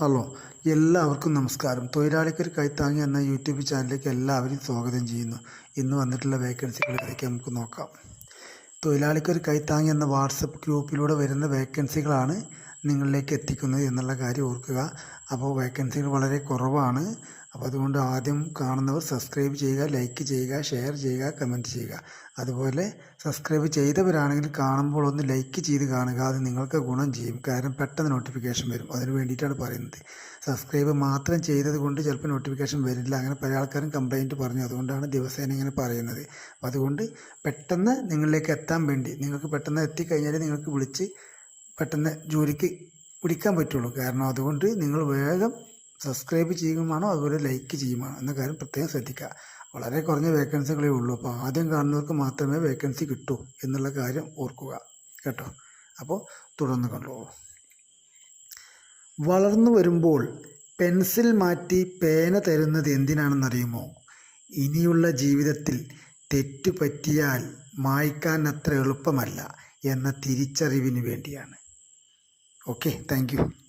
Hello എല്ലാവർക്കും നമസ്കാരം. തൊഴിലാളിക്കൊരു കൈത്താങ്ങി എന്ന യൂട്യൂബ് ചാനലിലേക്ക് എല്ലാവരും സ്വാഗതം ചെയ്യുന്നു. ഇന്ന് വന്നിട്ടുള്ള വേക്കൻസികളിലേക്ക് നമുക്ക് നോക്കാം. തൊഴിലാളിക്കൊരു കൈത്താങ്ങി എന്ന വാട്സപ്പ് ഗ്രൂപ്പിലൂടെ വരുന്ന വേക്കൻസികളാണ് നിങ്ങളിലേക്ക് എത്തിക്കുന്നത് എന്നുള്ള കാര്യം ഓർക്കുക. അപ്പോൾ വേക്കൻസികൾ വളരെ കുറവാണ്. അപ്പോൾ അതുകൊണ്ട് ആദ്യം കാണുന്നവർ സബ്സ്ക്രൈബ് ചെയ്യുക ലൈക്ക് ചെയ്യുക ഷെയർ ചെയ്യുക കമന്റ് ചെയ്യുക. അതുപോലെ സബ്സ്ക്രൈബ് ചെയ്തവരാണെങ്കിൽ കാണുമ്പോൾ ഒന്ന് ലൈക്ക് ചെയ്ത് കാണുക. അത് നിങ്ങൾക്ക് ഗുണം ചെയ്യും. കാരണം പെട്ടെന്ന് നോട്ടിഫിക്കേഷൻ വരും. അതിന് വേണ്ടിയിട്ടാണ് പറയുന്നത്. സബ്സ്ക്രൈബ് മാത്രം ചെയ്തത് കൊണ്ട് ചിലപ്പോൾ നോട്ടിഫിക്കേഷൻ വരില്ല. അങ്ങനെ പല ആൾക്കാരും കംപ്ലൈന്റ് പറഞ്ഞു. അതുകൊണ്ടാണ് ദിവസേന ഇങ്ങനെ പറയുന്നത്. അതുകൊണ്ട് പെട്ടെന്ന് നിങ്ങളിലേക്ക് എത്താൻ വേണ്ടി നിങ്ങൾക്ക് പെട്ടെന്ന് എത്തിക്കഴിഞ്ഞാൽ നിങ്ങൾക്ക് വിളിച്ച് പെട്ടെന്ന് ജോലിക്ക് പിടിക്കാൻ പറ്റുള്ളൂ. കാരണം അതുകൊണ്ട് നിങ്ങൾ വേഗം സബ്സ്ക്രൈബ് ചെയ്യുകയുമാണോ അതുപോലെ ലൈക്ക് ചെയ്യുമാണോ എന്ന കാര്യം പ്രത്യേകം ശ്രദ്ധിക്കുക. വളരെ കുറഞ്ഞ വേക്കൻസികളേ ഉള്ളൂ. അപ്പോൾ ആദ്യം കാണുന്നവർക്ക് മാത്രമേ വേക്കൻസി കിട്ടൂ എന്നുള്ള കാര്യം ഓർക്കുക. കേട്ടോ? അപ്പോൾ തുടർന്ന് കണ്ടോളൂ വളർന്നു വരുമ്പോൾ പെൻസിൽ മാറ്റി പേന തരുന്നത് എന്തിനാണെന്നറിയുമോ ഇനിയുള്ള ജീവിതത്തിൽ തെറ്റു പറ്റിയാൽ മായ്ക്കാൻ അത്ര എളുപ്പമല്ല എന്ന തിരിച്ചറിവിന് വേണ്ടിയാണ്. okay thank you.